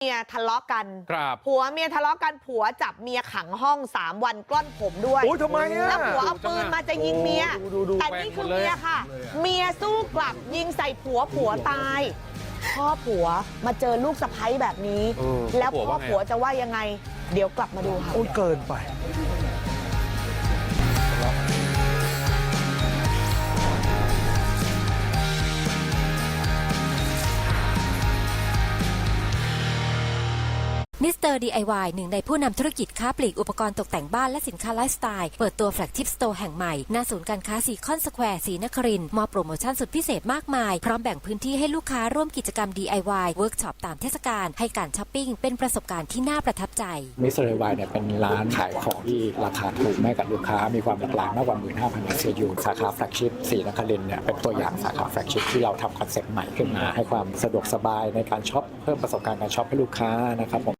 เมียทะเลาะกันครับผัวเมียทะเลาะกันผัวจับเมียขังห้อง3วันกล้อนผมด้วยโอ้ยทำไมอะแล้วผัวเอาปืนมาจะยิงเมียดูดูดูแต่นี่คือเมียค่ะ เมียสู้กลับยิงใส่ผัวผัวตาย พ่อผัวมาเจอลูกสะใภ้แบบนี้เออแล้วพ่อผัวว่าไงผัวจะว่ายังไง เดี๋ยวกลับมาดูค่ะโอ้ยเกินไป มิสเตอร์ DIY หนึ่งในผู้นำธุรกิจค้าปลีกอุปกรณ์ตกแต่งบ้านและสินค้าไลฟ์สไตล์ เปิดตัวแฟลกชิพสโตร์แห่งใหม่ หน้าศูนย์การค้าซีคอนสแควร์สีนครินทร์มอบโปรโมชั่นสุดพิเศษมากมาย พร้อมแบ่งพื้นที่ให้ลูกค้าร่วมกิจกรรม DIY เวิร์กช็อปตามเทศกาลให้การช้อปปิ้งเป็นประสบการณ์ที่น่าประทับใจมิสเตอร์วายเนี่ยเป็นร้านขายของที่ราคาถูกให้กับลูกค้ามีความหลากหลายมากกว่า 15,000 SKU สาขาแฟลกชิพสีนครินทร์เนี่ยเป็นตัวอย่างสาขาแฟลกชิพที่เราทำคอนเซ็ปต์ใหม่ขึ้นมาให้ความสะดวกสบายในการช็อปเพิ่มประสบการณ์การช็อปให้ลูกค้านะครับผม